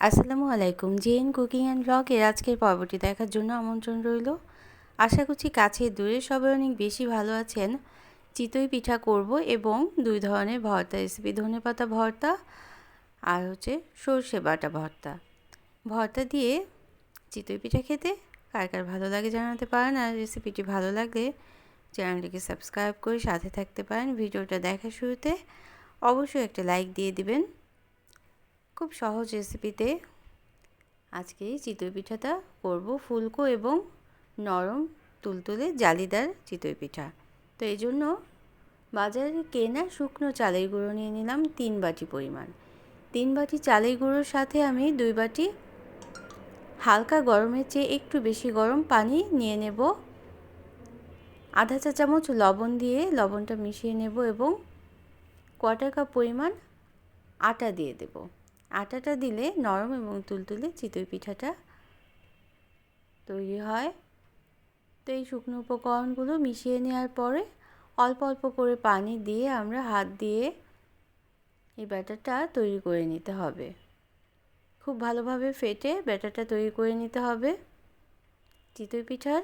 আসসালামু আলাইকুম। Gen cooking and ব্লগের আজকের পর্বটি দেখার জন্য আমন্ত্রণ রইল। আশা করছি কাছে দূরে সবাই অনেক বেশি ভালো আছেন। চিতই পিঠা করব এবং দুই ধরনের ভর্তা রেসিপি ধনে পাতা ভর্তা আর হচ্ছে সর্ষে বাটা ভর্তা। ভর্তা দিয়ে চিতই পিঠা খেতে কার কার ভালো লাগে জানাতে পারেন আর রেসিপিটি ভালো লাগলে চ্যানেলটিকে সাবস্ক্রাইব করে সাথে থাকতে পারেন। ভিডিওটা দেখার শুরুতে অবশ্যই একটা লাইক দিয়ে দিবেন। খুব সহজ রেসিপিতে আজকে চিতই পিঠাটা করব ফুলকো এবং নরম তুলতুলে জালিদার চিতই পিঠা। তো এই জন্য বাজারে কেনা শুকনো চালের গুঁড়ো নিয়ে নিলাম তিন বাটি পরিমাণ। তিন বাটি চালের গুঁড়োর সাথে আমি দুই বাটি হালকা গরমের চেয়ে একটু বেশি গরম পানি নিয়ে নেব। আধা চা চামচ লবণ দিয়ে লবণটা মিশিয়ে নেব এবং কোয়াটার কাপ পরিমাণ আটা দিয়ে দেবো। আটাটা দিলে নরম এবং তুলতুলে চিতই পিঠাটা তৈরি হয়। তো এই শুকনো উপকরণগুলো মিশিয়ে নেওয়ার পরে অল্প অল্প করে পানি দিয়ে আমরা হাত দিয়ে এই ব্যাটারটা তৈরি করে নিতে হবে। খুব ভালোভাবে ফেটে ব্যাটারটা তৈরি করে নিতে হবে। চিতই পিঠার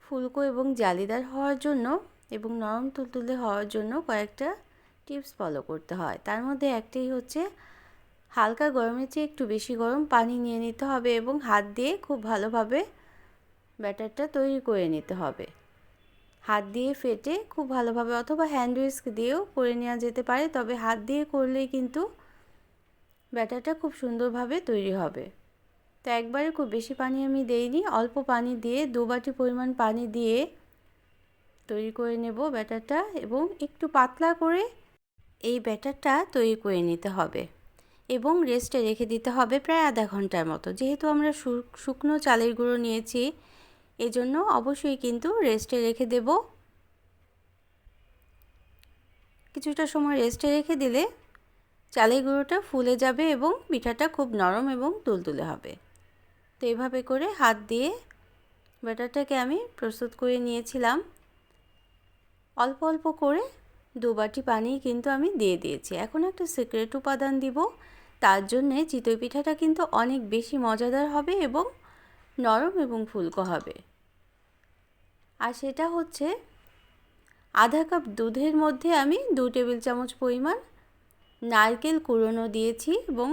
ফুলকো এবং জালিদার হওয়ার জন্য এবং নরম তুলতুলে হওয়ার জন্য কয়েকটা টিপস ফলো করতে হয়। তার মধ্যে একটাই হচ্ছে, হালকা গরমের চেয়ে একটু বেশি গরম পানি নিয়ে নিতে হবে এবং হাত দিয়ে খুব ভালোভাবে ব্যাটারটা তৈরি করে নিতে হবে। হাত দিয়ে ফেটে খুব ভালোভাবে অথবা হ্যান্ড উইস্ক দিয়েও করে নেওয়া যেতে পারে, তবে হাত দিয়ে করলেই কিন্তু ব্যাটারটা খুব সুন্দরভাবে তৈরি হবে। তো একবারে খুব বেশি পানি আমি দেইনি, অল্প পানি দিয়ে দু বাটি পরিমাণ পানি দিয়ে তৈরি করে নেব ব্যাটারটা এবং একটু পাতলা করে এই ব্যাটারটা তৈরি করে নিতে হবে এবং রেস্টে রেখে দিতে হবে প্রায় আধা ঘণ্টার মতো। যেহেতু আমরা শুকনো চালের গুঁড়ো নিয়েছি, এজন্য অবশ্যই কিন্তু রেস্টে রেখে দেব। কিছুটা সময় রেস্টে রেখে দিলে চালের গুঁড়োটা ফুলে যাবে এবং পিঠাটা খুব নরম এবং তুলতুলে হবে। তো এইভাবে করে হাত দিয়ে ব্যাটারটাকে আমি প্রস্তুত করে নিয়েছিলাম। অল্প অল্প করে দু বাটি পানি কিন্তু আমি দিয়ে দিয়েছি। এখন একটা সিক্রেট উপাদান দিব। তার জন্যে চিতই পিঠাটা কিন্তু অনেক বেশি মজাদার হবে এবং নরম এবং ফুলকো হবে। আর সেটা হচ্ছে আধা কাপ দুধের মধ্যে আমি দু টেবিল চামচ পরিমাণ নারকেল কুড়োনো দিয়েছি এবং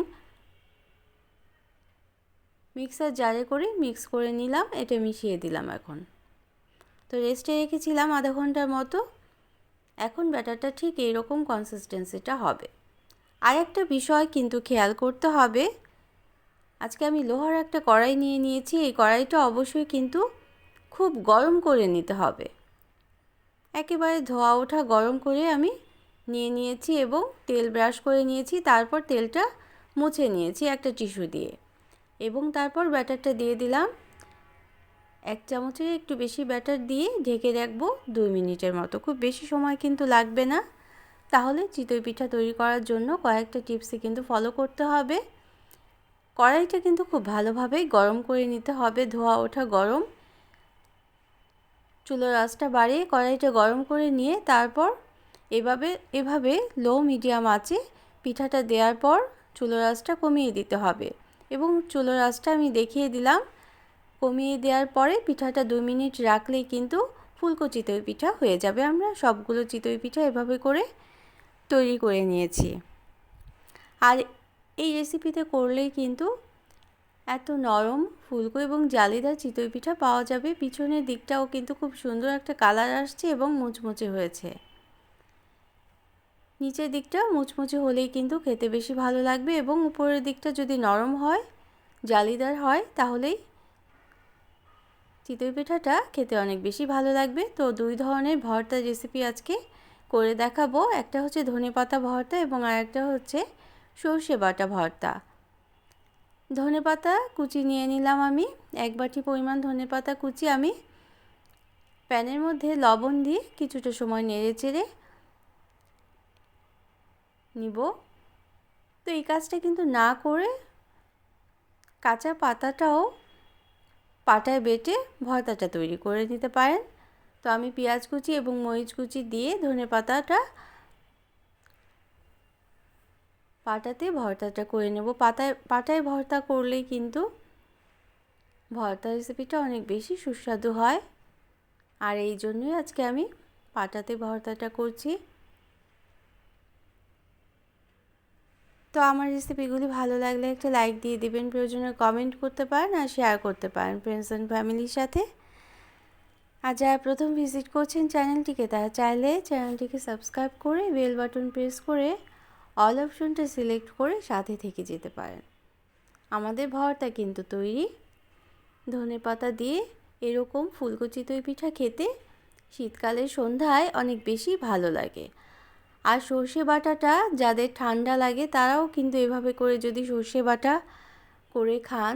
মিক্সার জারে করে মিক্স করে নিলাম, এটা মিশিয়ে দিলাম এখন। তো রেস্টে রেখেছিলাম আধা ঘণ্টার মতো। এখন ব্যাটারটা ঠিক এইরকম কনসিস্টেন্সিটা হবে। আর একটা বিষয় কিন্তু খেয়াল করতে হবে, আজকে আমি লোহার একটা কড়াই নিয়ে নিয়েছি, এই কড়াইটা অবশ্যই কিন্তু খুব গরম করে নিতে হবে। একেবারে ধোয়া ওঠা গরম করে আমি নিয়ে নিয়েছি এবং তেল ব্রাশ করে নিয়েছি, তারপর তেলটা মুছে নিয়েছি একটা টিস্যু দিয়ে। এবং তারপর ব্যাটারটা দিয়ে দিলাম এক চামচের একটু বেশি ব্যাটার দিয়ে ঢেকে রাখব দুই মিনিটের মতো। খুব বেশি সময় কিন্তু লাগবে না। তাহলে চিতই পিঠা তৈরি করার জন্য কয়েকটা টিপসই কিন্তু ফলো করতে হবে। কড়াইটা কিন্তু খুব ভালোভাবেই গরম করে নিতে হবে, ধোয়া ওঠা গরম। চুলোর আঁচটা বাড়িয়ে কড়াইটা গরম করে নিয়ে তারপর এভাবে এভাবে লো মিডিয়াম আঁচে পিঠাটা দেওয়ার পর চুলোর আঁচটা কমিয়ে দিতে হবে। এবং চুলোর আঁচটা আমি দেখিয়ে দিলাম। কমিয়ে দেওয়ার পরে পিঠাটা দু মিনিট রাখলেই কিন্তু ফুলকো চিতই পিঠা হয়ে যাবে। আমরা সবগুলো চিতই পিঠা এভাবে করে তৈরি করে নিয়েছি। আর এই রেসিপিতে করলেই কিন্তু এত নরম ফুলকো এবং জালিদার চিতই পিঠা পাওয়া যাবে। পিছনের দিকটাও কিন্তু খুব সুন্দর একটা কালার আসছে এবং মুচমুচে হয়েছে। নিচের দিকটা মুচমুচে হলেই কিন্তু খেতে বেশি ভালো লাগবে এবং উপরের দিকটা যদি নরম হয়, জালিদার হয়, তাহলেই চিতই পিঠাটা খেতে অনেক বেশি ভালো লাগবে। তো দুই ধরনের ভর্তা রেসিপি আজকে করে দেখাবো। একটা হচ্ছে ধনে পাতা ভর্তা এবং আরেকটা হচ্ছে সর্ষে বাটা ভর্তা। ধনে পাতা কুচি নিয়ে নিলাম আমি। এক বাটি পরিমাণ ধনে পাতা কুচি আমি প্যানের মধ্যে লবণ দিয়ে কিছুটা সময় নেড়ে চেড়ে নিব। তো এই কাজটা কিন্তু না করে কাঁচা পাতাটাও পাটায় বেটে ভর্তাটা তৈরি করে নিতে পারেন। তো আমি পেঁয়াজ কুচি এবং মরিচ কুচি দিয়ে ধনে পাতাটা পাটাতে ভর্তাটা করে নেব। পাতায়, পাটায় ভর্তা করলেই কিন্তু ভর্তা রেসিপিটা অনেক বেশি সুস্বাদু হয়। আর এই জন্যই আজকে আমি পাটাতে ভর্তাটা করছি। তো আমার রেসিপিগুলি ভালো লাগলে একটা লাইক দিয়ে দিবেন, প্রয়োজনে কমেন্ট করতে পারেন আর শেয়ার করতে পারেন ফ্রেন্ডস অ্যান্ড ফ্যামিলির সাথে। আর যারা প্রথম ভিজিট করছেন চ্যানেলটিকে তারা চাইলে চ্যানেলটিকে সাবস্ক্রাইব করে বেল বাটন প্রেস করে অল অপশনটা সিলেক্ট করে সাথে থেকে যেতে পারেন। আমাদের ভরটা কিন্তু তৈরি। ধনে পাতা দিয়ে এরকম ফুলকচি তৈ পিঠা খেতে শীতকালের সন্ধ্যায় অনেক বেশি ভালো লাগে। আর সর্ষে বাটাটা যাদের ঠান্ডা লাগে তারাও কিন্তু এভাবে করে যদি সর্ষে বাটা করে খান,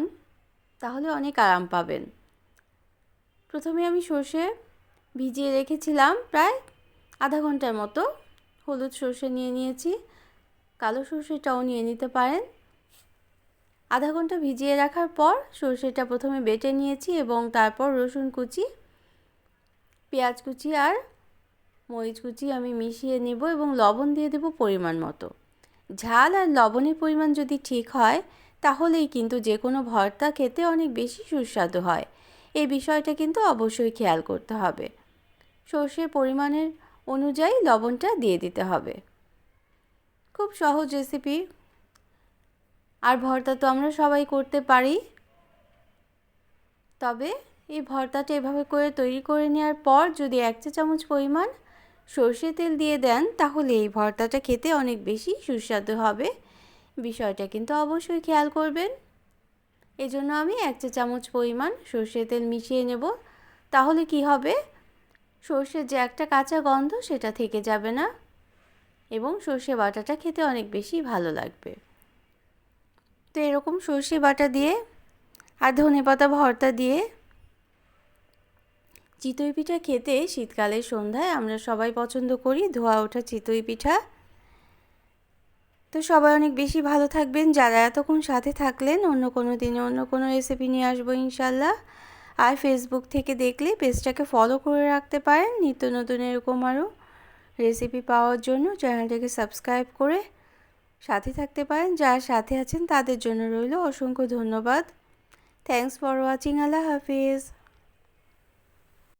তাহলে অনেক আরাম পাবেন। প্রথমে আমি সর্ষে ভিজিয়ে রেখেছিলাম প্রায় আধা ঘণ্টার মতো। হলুদ সর্ষে নিয়ে নিয়েছি, কালো সর্ষেটাও নিয়ে নিতে পারেন। আধা ঘণ্টা ভিজিয়ে রাখার পর সর্ষেটা প্রথমে বেটে নিয়েছি এবং তারপর রসুন কুচি, পেঁয়াজ কুচি আর মরিচ কুচি আমি মিশিয়ে নেব এবং লবণ দিয়ে দেব পরিমাণ মতো। ঝাল আর লবণের পরিমাণ যদি ঠিক হয়, তাহলেই কিন্তু যে কোনো ভর্তা খেতে অনেক বেশি সুস্বাদু হয়। এই বিষয়টা কিন্তু অবশ্যই খেয়াল করতে হবে। সর্ষের পরিমাণের অনুযায়ী লবণটা দিয়ে দিতে হবে। খুব সহজ রেসিপি আর ভর্তা তো আমরা সবাই করতে পারি। তবে এই ভর্তাটা এভাবে করে তৈরি করে নেওয়ার পর যদি এক চা চামচ পরিমাণ সর্ষে তেল দিয়ে দেন, তাহলে এই ভর্তাটা খেতে অনেক বেশি সুস্বাদু হবে। বিষয়টা কিন্তু অবশ্যই খেয়াল করবেন। এজন্য আমি এক চা চামচ পরিমাণ সর্ষে তেল মিশিয়ে নেব। তাহলে কি হবে? সর্ষের যে একটা কাঁচা গন্ধ সেটা থেকে যাবে না এবং সর্ষে বাটাটা খেতে অনেক বেশি ভালো লাগবে। তো এরকম সর্ষে বাটা দিয়ে আর ধনে পাতা ভর্তা দিয়ে চিতই পিঠা খেতে শীতকালের সন্ধ্যায় আমরা সবাই পছন্দ করি ধোয়া ওঠা চিতই পিঠা। তো সবাই অনেক বেশি ভালো থাকবেন। যারা এতক্ষণ সাথে থাকলেন, অন্য কোনো দিনে অন্য কোনো রেসিপি নিয়ে আসব ইনশাল্লাহ। আর ফেসবুক থেকে দেখলে পেজটাকে ফলো করে রাখতে পারেন। নিত্য নতুন এরকম আরও রেসিপি পাওয়ার জন্য চ্যানেলটাকে সাবস্ক্রাইব করে সাথে থাকতে পারেন। যারা সাথে আছেন, তাদের জন্য রইল অসংখ্য ধন্যবাদ। থ্যাংকস ফর ওয়াচিং আল্লাহ হাফিজ।